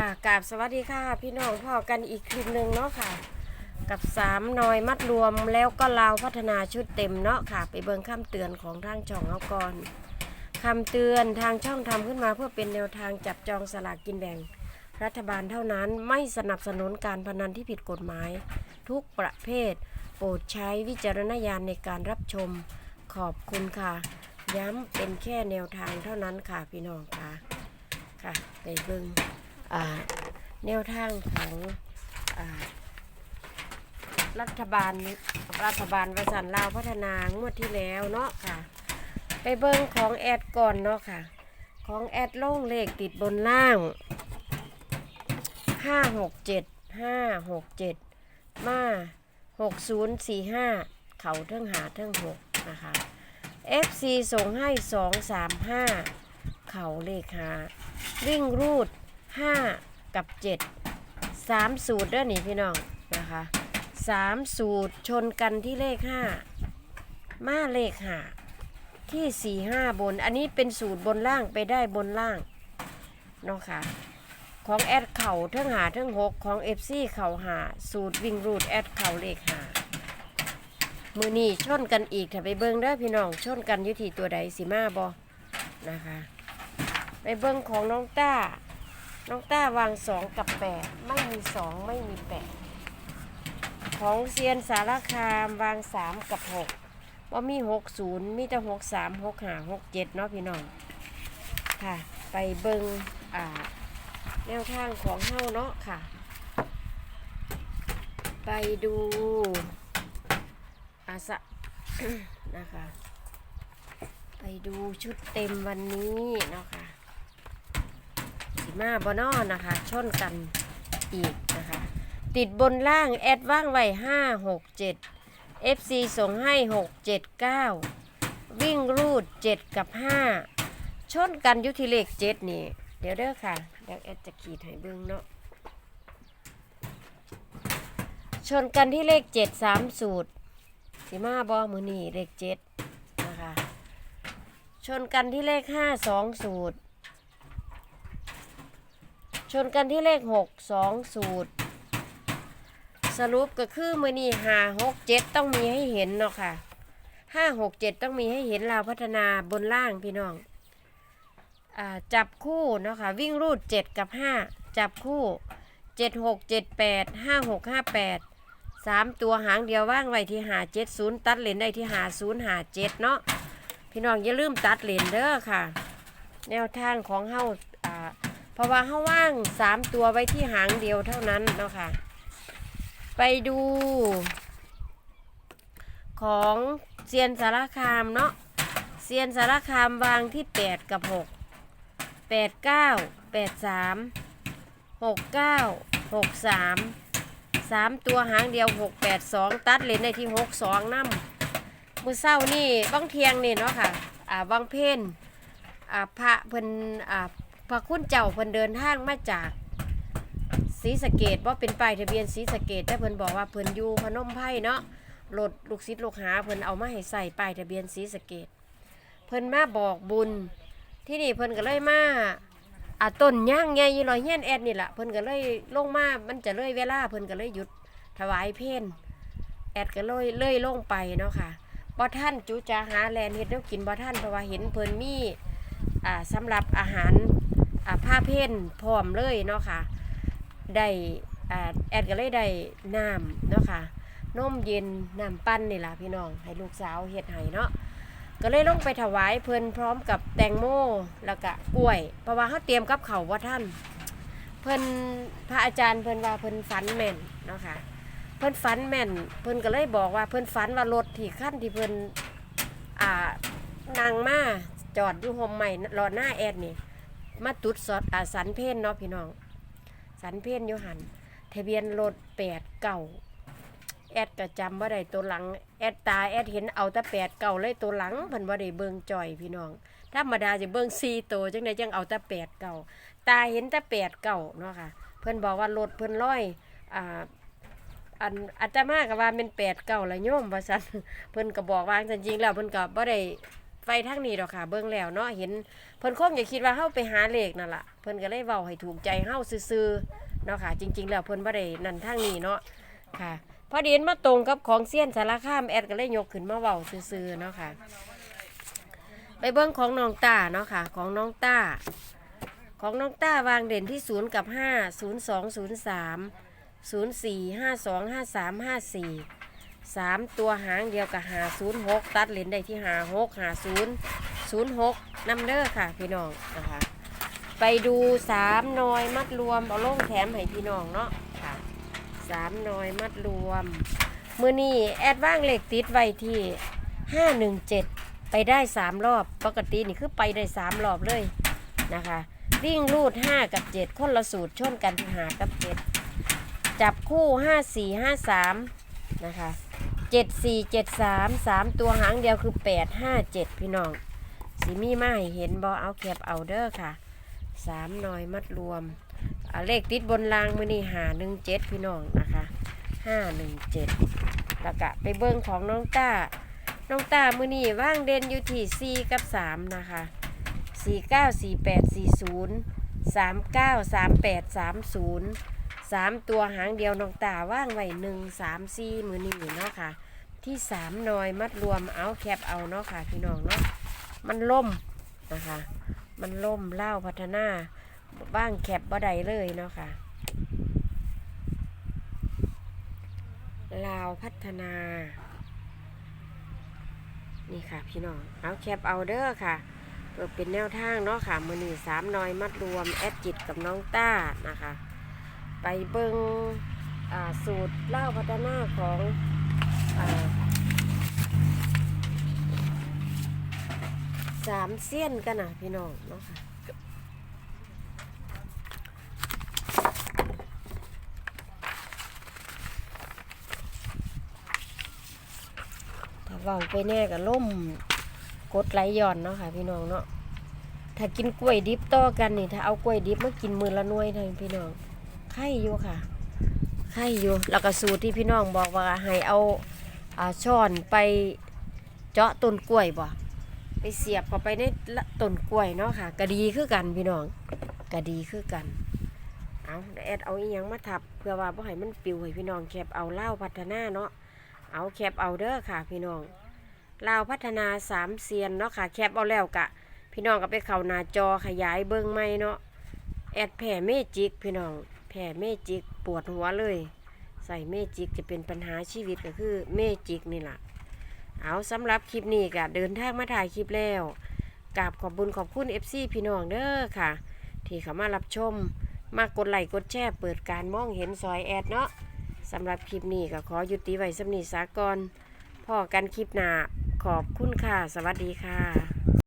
ค่ะกราบสวัสดีค่ะ พี่น้องพ่อกันอีกคลิปหนึ่งเนาะค่ะ กับสามนอยมัดรวมแล้วก็ลาวพัฒนาชุดเต็มเนาะค่ะ ไปเบิ่งคำเตือนของทางช่องเอาก่อนคำเตือนทางช่องทำขึ้นมาเพื่อเป็นแนวทางจับจองสลากกินแบ่ง รัฐบาลเท่านั้นไม่สนับสนุนการพนันที่ผิดกฎหมาย ทุกประเภท โปรดใช้วิจารณญาณในการรับชมขอบคุณค่ะ ย้ำเป็นแค่แนวทางเท่านั้นค่ะพี่น้องค่ะค่ะไปเบิ่ง แนวทางของอรัฐบาลรัฐบาลประสันลาวพัฒนางวดที่แล้วเนาะค่ะ ไปเบิ่งของแอดก่อนเนาะค่ะ ของแอดโล่งเลขติดบนล่างห้าหกเจ็ดห้าหกเจ็ดมาหกศูนย์สี่ห้าเขาเทิงหาเทิงหกนะคะ FC ส่งให้สองสามห้าเขาเลขหาวิ่งรูด 5 กับ 7 3 สูตรเด้อนี่พี่น้องนะคะ 3 สูตรชนกันที่เลข 5 มาเลขหาที่ 4 5 บน อันนี้เป็นสูตรบนล่างไปได้บนล่างเนาะค่ะของแอดเข่าเทั้งหาเทั้งหกของ FC เข่าหาสูตรวิ่งรูดแอดเข่าเลขหามือนี่ชนกันอีกถ้าไปเบิ้งเด้พี่น้องชนกันยุทีตัวใดสิมาบอนะคะ ไปเบิ้งของน้องต้า น้องต้าวางสองกับแปดไม่มีสองไม่มีแปดของเซียนสารคามวางสามกับหกว่ามีหกศูนย์มีแต่หกสามหกห้าหกเจ็ดเนาะพี่น้องค่ะ ไปเบิ้งอ่าแนวทางของเฮาเนาะค่ะ ไปดูอาสะนะคะ ไปดูชุดเต็มวันนี้เนาะค่ะ สีมาบอนอนะคะ ชนกันอีกนะคะ ติดบนล่างแอดว่างไว้ห้าหกเจ็ด FC ส่งให้หกเจ็ดเก้าวิ่งรูดเจ็ดกับห้าชนกันยุทิเลขเจ็ดนี่ เดี๋ยวเด้อค่ะเดี๋ยวแอดจะขีดให้เบิ้งเนาะชนกันที่เลขเจ็ดสามสูตรสีมาบอมือนี่เลขเจ็ดนะคะ ชนกันที่เลขห้าสองสูตร ชนกันที่เลขหกสองสูตร สรุปก็คือมือนี้ห้าหกเจ็ดต้องมีให้เห็นเนาะค่ะห้าหกเจ็ดต้องมีให้เห็นเราวพัฒนาบนล่างพี่น้องอจับคู่เนาะค่ะวิ่งรูดเจ็ดกับห้าจับคู่เจ็ดหกเจ็ดแปดห้าหกห้าแปดสามตัวหางเดียวว่างไว้ที่หาเจ็ดศูนย์ตัดเลนได้ที่หาศูนย์หาเจ็ดเนาะพี่น้องอย่าลืมตัดเลนเด้อค่ะ แนวทางของเฮาอ่า ราะว่าเฮาว่างสามตัวไว้ที่หางเดียวเท่านั้นเนาะค่ะ ไปดู ของเซียนสารคามเนาะเซียนสารคามวางที่ 8 กับ 6 8 9 8 3 6 9 6 3 3 ตัวหางเดียว 6 8 2 ตัดเลนได้ที่ 6 2น้ำมือเศร้านี่บางเทียงนี่เนาะค่ะอ่าบางเพนอ่าพระเพิ่นอ่า พระคุณเจ้าเพิ่นเดินทางมาจากศรีสะเกดว่าเป็นป้ายทะเบียนศรีสะเกดแต่เพิ่นบอกว่าเพิ่นอยู่พนมไพรเนาะรถลูกศิษย์ลูกหาเพิ่นเอามาให้ใส่ป้ายทะเบียนศรีสะเกดเพิ่นมาบอกบุญที่นี่เพิ่นก็เลยมาอ่าต้นย่างใหญ่ยี่ลอยเฮียนแอดนี่แหละเพิ่นก็เลยลงมามันจะเลยเวลาเพิ่นก็เลยหยุดถวายเพลแอดก็เลยเลยลงไปเนาะค่ะบ่ท่านจูจาหาแลนเฮ็ดแนวกินบ่ท่านเพราะว่าเห็นเพิ่นมีอ่าสำหรับอาหาร ผ้าเพ่นพร้อมเลยเนาะค่ะได้แอดก็เลยได้น้ำเนาะค่ะนมเย็นน้ำปั้นนี่ล่ะพี่น้องให้ลูกสาวเฮ็ดให้เนาะก็เลยลงไปถวายเพิ่นพร้อมกับแตงโมแล้วก็กล้วยเพราะว่าเขาเตรียมกับเขาวบ่ท่าน เพิ่นพระอาจารย์เพิ่นว่าเพิ่นฝันแม่นเนาะค่ะเพิ่นฝันแม่น เพิ่นก็เลยบอกว่าเพิ่นฝันว่ารถที่ขั้นที่เพิ่นอ่านางมาจอดอยู่โฮมใหม่รอหน้าแอดนี่ มาตุดสอดอาสันเพนเนาะพี่น้อง สันเพนยูหันทะเบียนรถแปดเก่าแอดก็จำว่าได้ตัวหลัง แอดตาแอดเห็นเอาแต่แปดเก่าเลยตัวหลังเพิ่นว่าได้เบิ่งจ่อยพี่น้องธรรมดาจะเบิ่งสี่ตัวจังไดจังเอาแต่แปดเก่าตาเห็นแต่แปดเก่าเนาะค่ะ เพิ่นบอกว่ารถเพิ่นร้อยอ่าอันอาตมาก็ว่าเป็นแปดเก่าละโยมว่าซั่นเพิ่นก็บอกว่าจริงๆแล้วเพิ่นก็บ่ได้ ไฟทางนี้ดอกค่ะ เบิ่งแล้วเนาะเห็นเพิ่นคงอย่าคิดว่าเฮาไปหาเลขนั่นล่ะเพิ่นก็เลยเว้าให้ถูกใจเฮาซื่อๆเนาะค่ะ จริง ๆ แล้วเพิ่นบ่ได้นั่นทางนี้เนาะค่ะ พอดีเห็นมาตรงกับของเซียนสารคามแอดก็เลยยกขึ้นมาเว้าซื่อๆเนาะค่ะ ไปเบิ่งของน้องต้าเนาะค่ะ ของน้องต้าของน้องต้าวางเด่นที่0กับ5 0 2 0 3 0 4 5 2 5 3 5 4 สามตัวหางเดียวกับหาศูนย์หกตัดเลนได้ที่หาหกหาศูนย์ศูนย์หกนำเด้อค่ะพี่น้องนะคะ ไปดูสามนอยมัดรวมเอาล่งแถมให้พี่น้องเนาะค่ะสามนอยมัดรวม มือนี้แอดว่างเหล็กติดไว้ที่ห้าหนึ่งเจ็ดไปได้สามรอบปกตินี่คือไปได้สามรอบเลยนะคะ วิ่งรูดห้ากับเจ็ดคนละสูตรชนกันที่หากับเจ็ดจับคู่ห้าสี่ห้าสามนะคะ เจ็ดสี่เจ็ดสามสามตัวหางเดียวคือแปดห้าเจ็ดพี่น้องสีมีมาให้เห็นบอเอาแคบเอาเด้อค่ะสามหน่อยมัดรวมเลขติดบนรางมือนี่หาหนึ่งเจ็ดพี่น้องนะคะห้าหนึ่งเจ็ดแล้วก็ไปเบิ้งของน้องตาน้องตามือนี่ว่างเด่นอยู่ที่สี่กับสามนะคะสี่เก้าสี่แปดสี่ศูนย์สามเก้าสามแปดสามศูนย์ สามตัวหางเดียวน้องตาว่างไว้หนึ่งสามสี่มือนี่เนาะค่ะ ที่สามนอยมัดรวมเอาแคบเอาเนาะค่ะพี่น้องเนาะมันล่มนะคะ มันล่มเล่าพัฒนาบ้างแคบบ่ได้เลยเนาะค่ะลาวพัฒนา นี่ค่ะพี่น้องเอาแคบเอาเด้อค่ะเพื่อเป็นแนวทางเนาะค่ะมือนี่สามนอยมัดรวมแอดจิตกับน้องต้านะคะ ไปเบิงอ่าสูตรเล่าพัฒนาของอสามเส้นกันนะพี่น้องเนาะค่ะถ้าเบาไปแน่กับล่มกดไหลย้อนเนาะค่ะพี่น้องเนาะถ้ากินกล้วยดิบต่อกันนี่ถ้าเอากล้วยดิบมากินมือละน่วยเท่านั้นพี่น้อง ไข่อยู่ค่ะ ไข่อยู่ แล้วก็สูตรที่พี่น้องบอกว่าให้เอาอาช้อนไปเจาะต้นกล้วยบ่ ไปเสียบเข้าไปในต้นกล้วยเนาะค่ะก็ดีคือกันพี่น้องก็ดีคือกัน เอาแอดเอาอีหยังมาทับเพื่อว่าบ่ให้มันปิวให้พี่น้องแคบเอาเล่าพัฒนาเนาะ เอาแคบเอาเด้อค่ะ พี่น้องลาวพัฒนาสามเซียนเนาะค่ะแคบเอาแล้วกะ พี่น้องก็ไปเข้าหน้าจอขยายเบิ่งใหม่เนาะแอดแผ่เมจิกพี่น้อง แผ่เมจิกปวดหัวเลย ใส่เมจิกจะเป็นปัญหาชีวิตก็คือเมจิกนี่แหละเอาสำหรับคลิปนี้ก็เดินทางมาถ่ายคลิปแล้วกราบขอบบุญขอบคุณ FC พี่น้องเด้อค่ะ ที่เข้ามารับชม มากดไลค์กดแชร์เปิดการมองเห็นซอยแอดเนาะสำหรับคลิปนี้ก็ขอยุติไว้สำนีสากรพ่อกันคลิปหน้าขอบคุณค่ะ สวัสดีค่ะ